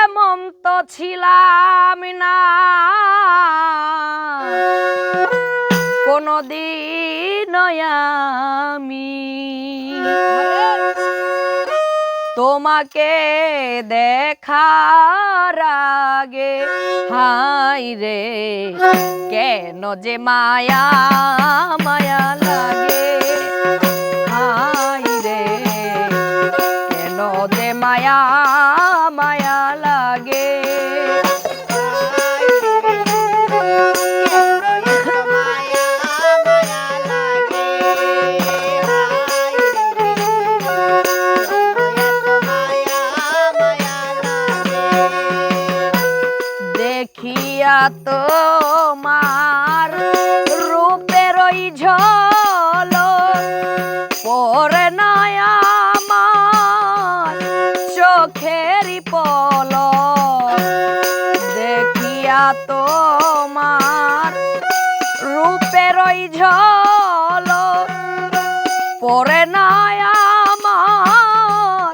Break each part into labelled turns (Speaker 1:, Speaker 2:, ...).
Speaker 1: এমন তো ছিলাম না। কোনদিন আমি তোমাকে দেখার আগে হাই রে, কেন যে মায়া মায়া লাগে? মায়া মায়া লাগে। দেখিয়া তোমার রূপের ওই চোখেরই পল দেখিয়া তোমার রূপের ঝল পরে নাই আমার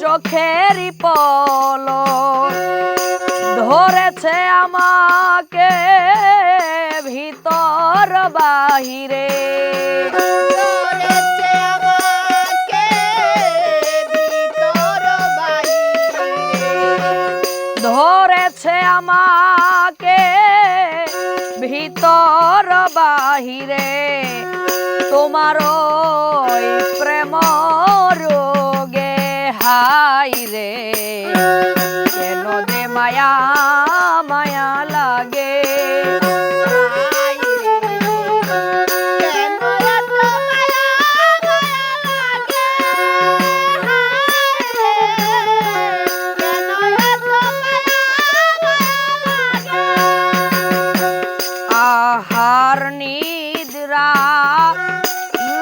Speaker 1: চোখেরই পল ধরেছে আমাকে ভিতর বাহিরে। ভিতর বাহিরে তোমার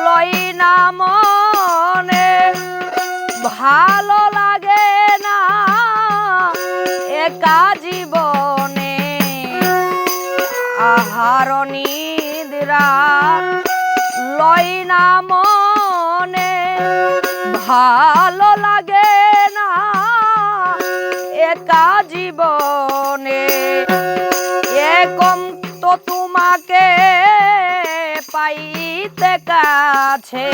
Speaker 1: লই না মনে, ভালো লাগে না একা জীবনে। আহার নিদ্রা লই না মনে, ভালো লাগে না একা জীবনে। এরকম তো তোমাকে পাইতে কাছে।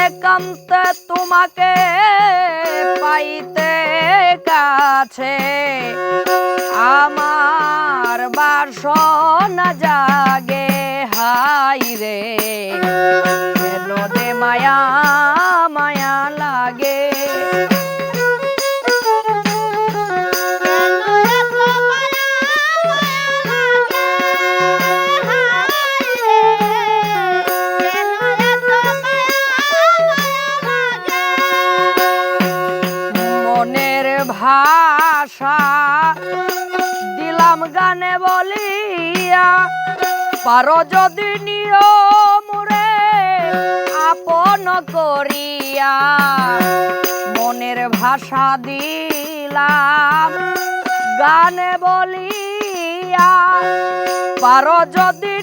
Speaker 1: একান্ত তোমাকে পাইতে কাছে। আমার বাসনা জাগে, হাই রে। কেন দে মায়া মায়া লাগে। বলিয়া পারো যদি নিয়মরে আপন করিয়া। মনের ভাষা দিলাম, গানে বলিয়া। পারো যদি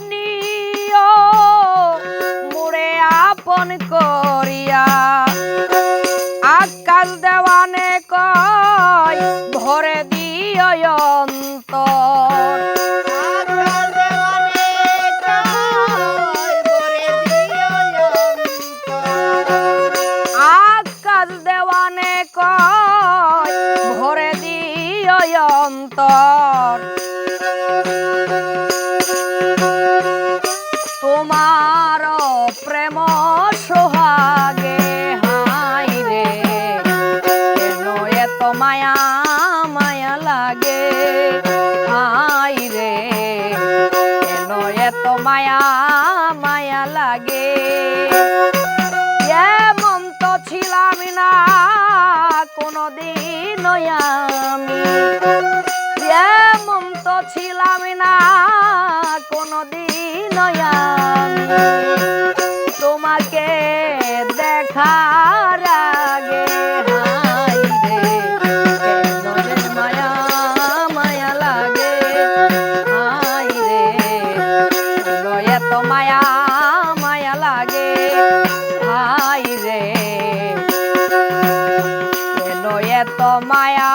Speaker 1: মুড়ে আপন করিয়া। আকাশ দেওয়ানে কয় অন্তর। তোমার প্রেম সোহাগে, হাই রে, কেন এত মায়া মায়া লাগে? হাই রে, কেন এত মায়া মায়া লাগে? এমন তো ছিলাম না কোনদিন আমি। কোনদিন আমি তোমাকে দেখার আগে মায়া মায়া লাগে? হাই রে কেন এত মায়া